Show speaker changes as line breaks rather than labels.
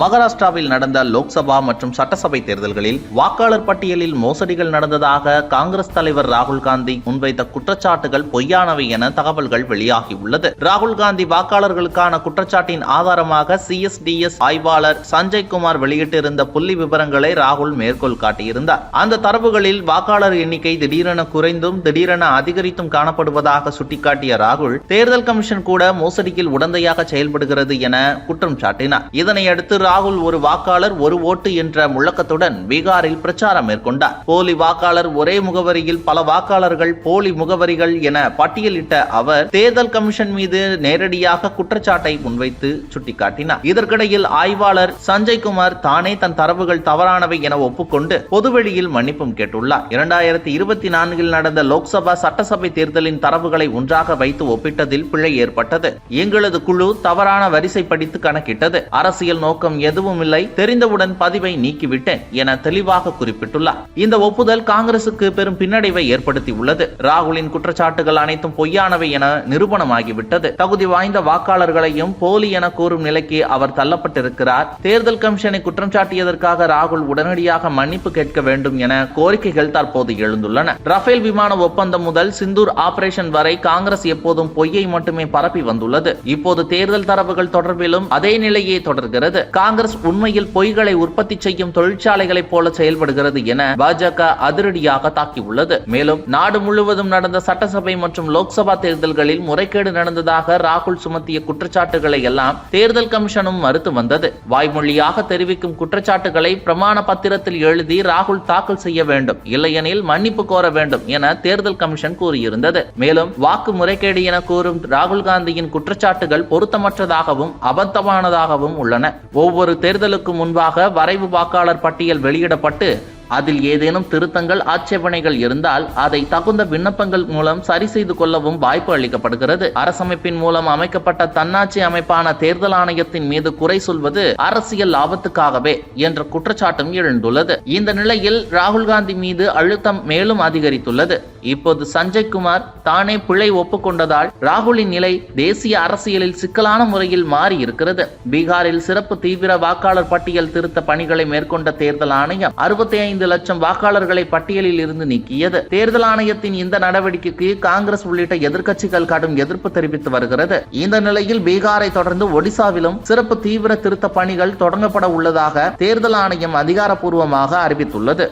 மகாராஷ்டிராவில் நடந்த லோக்சபா மற்றும் சட்டசபை தேர்தல்களில் வாக்காளர் பட்டியலில் மோசடிகள் நடந்ததாக காங்கிரஸ் தலைவர் ராகுல் காந்தி முன்வைத்த குற்றச்சாட்டுகள் பொய்யானவை என தகவல்கள் வெளியாகியுள்ளது. ராகுல் காந்தி வாக்காளர்களுக்கான குற்றச்சாட்டின் ஆதாரமாக சிஎஸ்டிஎஸ் ஆய்வாளர் சஞ்சய் குமார் வெளியிட்டிருந்த புள்ளி விவரங்களை ராகுல் மேற்கோள் காட்டியிருந்தார். அந்த தரவுகளில் வாக்காளர் எண்ணிக்கை திடீரென குறைந்தும் திடீரென அதிகரித்தும் காணப்படுவதாக சுட்டிக்காட்டிய ராகுல் தேர்தல் கமிஷன் கூட மோசடியில் உடந்தையாக செயல்படுகிறது என குற்றம் சாட்டினார். இதனையடுத்து ராகுல் ஒரு வாக்காளர் ஒரு ஓட்டு என்ற முழக்கத்துடன் பீகாரில் பிரச்சாரம் மேற்கொண்டார். போலி வாக்காளர் ஒரே முகவரியில் பல வாக்காளர்கள் போலி முகவரிகள் என பட்டியலிட்ட அவர் தேர்தல் கமிஷன் மீது நேரடியாக குற்றச்சாட்டை முன்வைத்து சுட்டிக்காட்டினார். இதற்கிடையில் ஆய்வாளர் சஞ்சய் குமார் தானே தன் தரவுகள் தவறானவை என ஒப்புக்கொண்டு பொதுவெளியில் மன்னிப்பும் கேட்டுள்ளார். இரண்டாயிரத்தி இருபத்தி நான்கில் நடந்த லோக்சபா சட்டசபை தேர்தலின் தரவுகளை ஒன்றாக வைத்து ஒப்பிட்டதில் பிழை ஏற்பட்டது. எங்களது குழு தவறான வரிசை படித்து கணக்கிட்டது. அரசியல் நோக்கம் எதுவும் இல்லை தெரிந்தவுடன் பதிவை நீக்கிவிட்டேன் என தெளிவாக குறிப்பிட்டுள்ளார். இந்த ஒப்புதல் காங்கிரசுக்கு பெரும் பின்னடைவை ஏற்படுத்தியுள்ளது. ராகுலின் குற்றச்சாட்டுகள் அனைத்தும் பொய்யானவை என நிரூபணமாகிவிட்டது. தகுதி வாய்ந்த வாக்காளர்களையும் போலி என கூறும் நிலைக்கு அவர் தள்ளப்பட்டிருக்கிறார். தேர்தல் கமிஷனை குற்றம் சாட்டியதற்காக ராகுல் உடனடியாக மன்னிப்பு கேட்க வேண்டும் என கோரிக்கைகள் தற்போது எழுந்துள்ளன. ரஃபேல் விமான ஒப்பந்தம் முதல் சிந்தூர் ஆபரேஷன் வரை காங்கிரஸ் எப்போதும் பொய்யை மட்டுமே பரப்பி வந்துள்ளது. இப்போது தேர்தல் தரவுகள் தொடர்பிலும் அதே நிலையே தொடர்கிறது. காங்கிரஸ் உண்மையில் பொய்களை உற்பத்தி செய்யும் தொழிற்சாலைகளைப் போல செயல்படுகிறது என பாஜக அதிரடியாக தாக்கியுள்ளது. மேலும் நாடு முழுவதும் நடந்த சட்டசபை மற்றும் லோக்சபா தேர்தல்களில் முறைகேடு நடந்ததாக ராகுல் சுமத்திய குற்றச்சாட்டுகளை எல்லாம் தேர்தல் கமிஷனும் மறுத்து வந்தது. வாய்மொழியாக தெரிவிக்கும் குற்றச்சாட்டுகளை பிரமாண பத்திரத்தில் எழுதி ராகுல் தாக்கல் செய்ய வேண்டும் இல்லையெனில் மன்னிப்பு கோர வேண்டும் என தேர்தல் கமிஷன் கூறியிருந்தது. மேலும் வாக்கு முறைகேடு என கூறும் ராகுல் காந்தியின் குற்றச்சாட்டுகள் பொருத்தமற்றதாகவும் அபத்தமானதாகவும் உள்ளன. ஒவ்வொரு தேர்தலுக்கு முன்பாக வரைவு வாக்காளர் பட்டியல் வெளியிடப்பட்டு அதில் ஏதேனும் திருத்தங்கள் ஆட்சேபனைகள் இருந்தால் அதை தகுந்த விண்ணப்பங்கள் மூலம் சரி செய்து கொள்ளவும் வாய்ப்பு அளிக்கப்படுகிறது. அரசமைப்பின் மூலம் அமைக்கப்பட்ட தன்னாட்சி அமைப்பான தேர்தல் ஆணையத்தின் மீது குறை சொல்வது அரசியல் லாபத்துக்காகவே என்ற குற்றச்சாட்டும் எழுந்துள்ளது. இந்த நிலையில் ராகுல் காந்தி மீது அழுத்தம் மேலும் அதிகரித்துள்ளது. இப்போது சஞ்சய் குமார் தானே பிழை ஒப்புக்கொண்டதால் ராகுலின் நிலை தேசிய அரசியலில் சிக்கலான முறையில் மாறி இருக்கிறது பீகாரில் சிறப்பு தீவிர வாக்காளர் பட்டியல் திருத்த பணிகளை மேற்கொண்ட தேர்தல் ஆணையம் அறுபத்தி ஐந்து லட்சம் வாக்காளர்களை பட்டியலில் இருந்து நீக்கியது. தேர்தல் ஆணையத்தின் இந்த நடவடிக்கைக்கு காங்கிரஸ் உள்ளிட்ட எதிர்க்கட்சிகள் கடும் எதிர்ப்பு தெரிவித்து வருகிறது. இந்த நிலையில் பீகாரை தொடர்ந்து ஒடிசாவிலும் சிறப்பு தீவிர திருத்த பணிகள் தொடங்கப்பட உள்ளதாக தேர்தல் ஆணையம் அதிகாரப்பூர்வமாக அறிவித்துள்ளது.